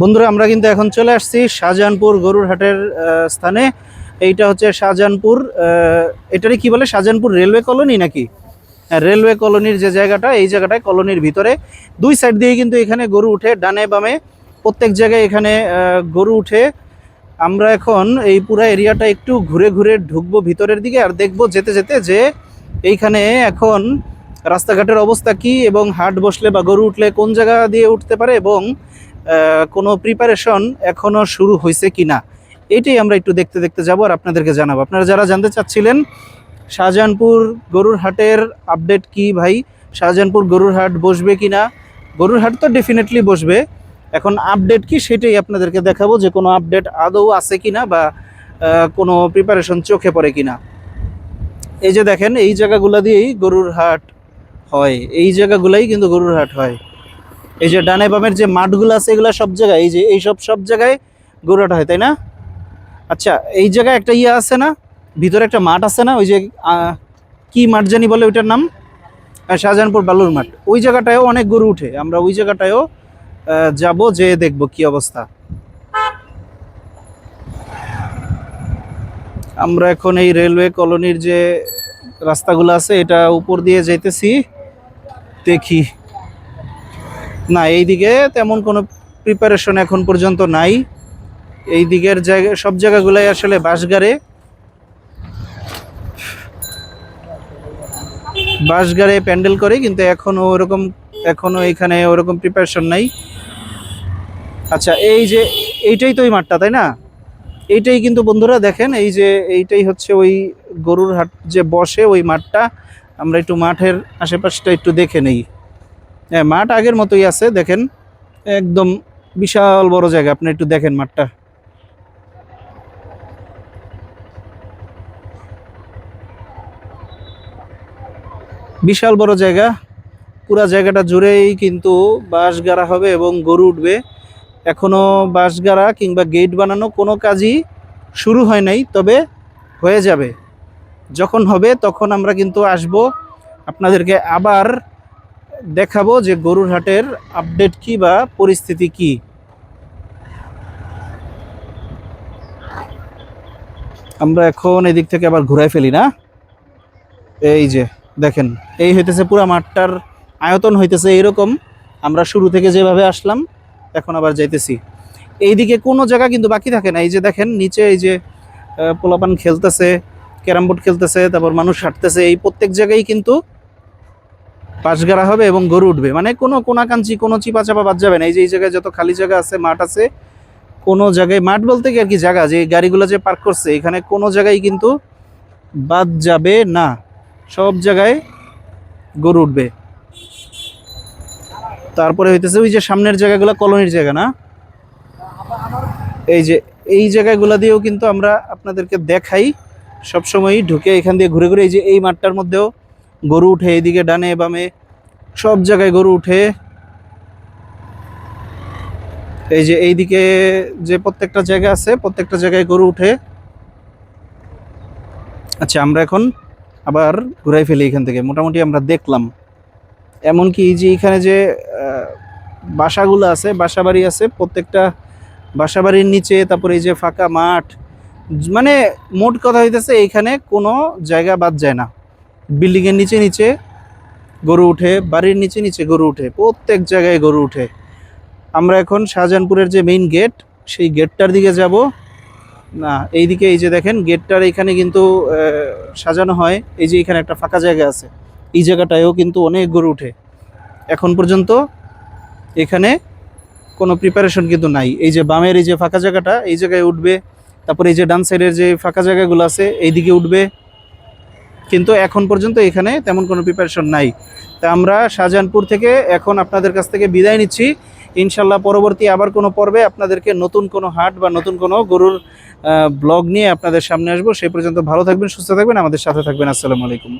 বন্ধুরা আমরা কিন্তু এখন চলে আসছি শাহজাহানপুর গরুর হাটের স্থানে। এইটা হচ্ছে শাহজাহানপুর এটারই কি বলে? শাহজাহানপুর রেলওয়ে কলোনি নাকি? হ্যাঁ, রেলওয়ে কলোনির যে জায়গাটা এই জায়গাটায় কলোনির ভিতরে। দুই সাইড দিয়ে কিন্তু এখানে গরু উঠে ডানে বামে। প্রত্যেক জায়গায় এখানে গরু উঠে। আমরা এখন এই পুরা এরিয়াটা একটু ঘুরে ঘুরে ঢুকবো ভিতরের দিকে আর দেখব যেতে যেতে যে এইখানে এখন রাস্তাঘাটের অবস্থা কি এবং হাট বসলে বা গরু উঠলে কোন জায়গা দিয়ে উঠতে পারে এবং কোনো প্রিপারেশন এখনও শুরু হয়েছে কিনা, এটাই আমরা একটু দেখতে দেখতে যাব আর আপনাদেরকে জানাব। আপনারা যারা জানতে চাচ্ছিলেন, শাহজাহানপুর গরুর হাটের আপডেট কি ভাই? শাহজাহানপুর গরুর হাট বসবে কি না গরুর হাট তো ডেফিনেটলি বসবে। এখন আপডেট কি সেটাই আপনাদেরকে দেখাবো যে কোনো আপডেট আদৌ আছে কি না বা কোনো প্রিপারেশন চোখে পড়ে কি না এই যে দেখেন, এই জায়গাগুলো দিয়েই গরুর হাট হয়। এই জায়গাগুলাই কিন্তু গরুর হাট হয়। এই যে ডানে বামের যে মাঠগুলো আছে, এগুলো সব জায়গায়, এই যে এই সব সব জায়গায় গরুর হাট হয়, তাই না? আচ্ছা এই জায়গায় একটা ইয়ে আছে না, ভিতরে একটা মাঠ আছে না, ওই যে কি মাঠ জানি বলে ওইটার নাম? শাহজাহানপুর বালুর মাঠ। ওই জায়গাটায়ও অনেক গরু উঠে, আমরা ওই জায়গাটায়ও যাব যে দেখব কি অবস্থা। আমরা এখন এই রেলওয়ে কলোনির যে রাস্তাগুলো আছে, এটা উপর দিয়ে যাইতেছি, দেখি। না, এইদিকে তেমন কোনো প্রিপারেশন এখন পর্যন্ত নাই। এই দিকের জায়গা, সব জায়গাগুলাই আসলে বাঁশগাড়ে। বাঁশগাড়ে প্যান্ডেল করে, কিন্তু এখনও ওরকম এখনও এখানে ওরকম প্রিপারেশন নাই। আচ্ছা এই যে, এইটাই তো ওই মাঠটা, তাই না? এইটাই কিন্তু বন্ধুরা দেখেন, এই যে, এইটাই হচ্ছে ওই গরুর হাট যে বসে ওই মাঠটা। আমরা একটু মাঠের আশেপাশটা একটু দেখে নেই। হ্যাঁ মাঠ আগের মতোই আছে, দেখেন। একদম বিশাল বড় জায়গা, আপনি একটু দেখেন মাঠটা। বিশাল বড় জায়গা, পুরা জায়গাটা জুড়েই কিন্তু বাঁশ গাড়া হবে এবং গরু উঠবে। এখনও বাঁশ গাড়া কিংবা গেট বানানো কোনো কাজই শুরু হয় নাই, তবে হয়ে যাবে। যখন হবে তখন আমরা কিন্তু আসব। আপনাদেরকে আবার দেখাবো যে গরুর হাটের আপডেট কি বা পরিস্থিতি কি। আমরা এখন এদিক থেকে আবার ঘুরাই ফেলি না। এই যে, দেখেন, এই হইতেছে পুরা মাঠটার আয়তন হইতেছে এইরকম আমরা শুরু থেকে যেভাবে আসলাম, এখন আবার যাইতেছি। এইদিকে কোনো জায়গা কিন্তু বাকি থাকে না। এই যে দেখেন, নিচে এই যে পোলাপান খেলতেছে, ক্যারাম বোর্ড খেলতেছে, তারপর মানুষ হাঁটতেছে, এই প্রত্যেক জায়গায় কিন্তু পাশগাড়া হবে এবং গরু উঠবে। মানে কোনো কোনাকাঞ্চি, কোনো চিপা চাপা বাদ যাবে না। এই যে, এই জায়গায় যত খালি জায়গা আছে, মাঠ আছে, কোনো জায়গায় মাঠ বলতে কি আর কি জায়গা? যে গাড়িগুলো যে পার্ক করছে, এখানে কোনো জায়গায় কিন্তু বাদ যাবে না। সব জায়গায় গরু উঠবে। তারপরে হইতেছে ওই যে সামনের জায়গাগুলো কলোনির জায়গা না? এই যে, এই জায়গাগুলো দিয়েও কিন্তু আমরা আপনাদেরকে দেখাই। সবসময়ই ঢুকে এখান দিয়ে ঘুরে ঘুরে এই যে, এই মাঠটার মধ্যেও গরু উঠে এইদিকে ডানে বামে, সব জায়গায় গরু উঠে। এই যে এইদিকে যে প্রত্যেকটা জায়গা আছে, প্রত্যেকটা জায়গায় গরু উঠে। আচ্ছা আমরা এখন আবার ঘুরাই ফেলি এখান থেকে। মোটামুটি আমরা দেখলাম। এমনকি যে এখানে যে বাসাগুলো আছে বাসা বাড়ি আছে, প্রত্যেকটা বাসা বাড়ির নিচে, তারপরে এই যে ফাঁকা মাঠ মানে মোট কথা হইতেছে এইখানে কোনো জায়গা বাদ যায় না। বিল্ডিংয়ের নিচে নিচে গরু উঠে, বাড়ির নিচে নিচে গরু উঠে, প্রত্যেক জায়গায় গরু উঠে। আমরা এখন শাহজাহানপুরের যে মেইন গেট সেই গেটটার দিকে যাব। না, এইদিকে এই যে দেখেন গেটটার এখানে কিন্তু সাজানো হয়। এই যে এখানে একটা ফাঁকা জায়গা আছে। এই জায়গাটায়ও কিন্তু অনেক গরু উঠে। এখন পর্যন্ত এখানে কোনো প্রিপারেশন কিন্তু নাই। এই যে বামের এই যে ফাঁকা জায়গাটা, এই জায়গায় উঠবে। তারপরে এই যে ডান সাইডের যে ফাঁকা জায়গাগুলো আছে, এইদিকে উঠবে। কিন্তু এখন পর্যন্ত এখানে তেমন কোনো প্রিপারেশন নাই। তা আমরা শাহজাহানপুর থেকে এখন আপনাদের কাছ থেকে বিদায় নিচ্ছি। ইনশাল্লাহ পরবর্তী আবার কোনো পর্বে আপনাদেরকে নতুন কোনো হাট বা নতুন কোনো গরুর ব্লগ নিয়ে আপনাদের সামনে আসব। সেই পর্যন্ত ভালো থাকবেন, সুস্থ থাকবেন। আমাদের সাথে থাকবেন। আসসালামু আলাইকুম।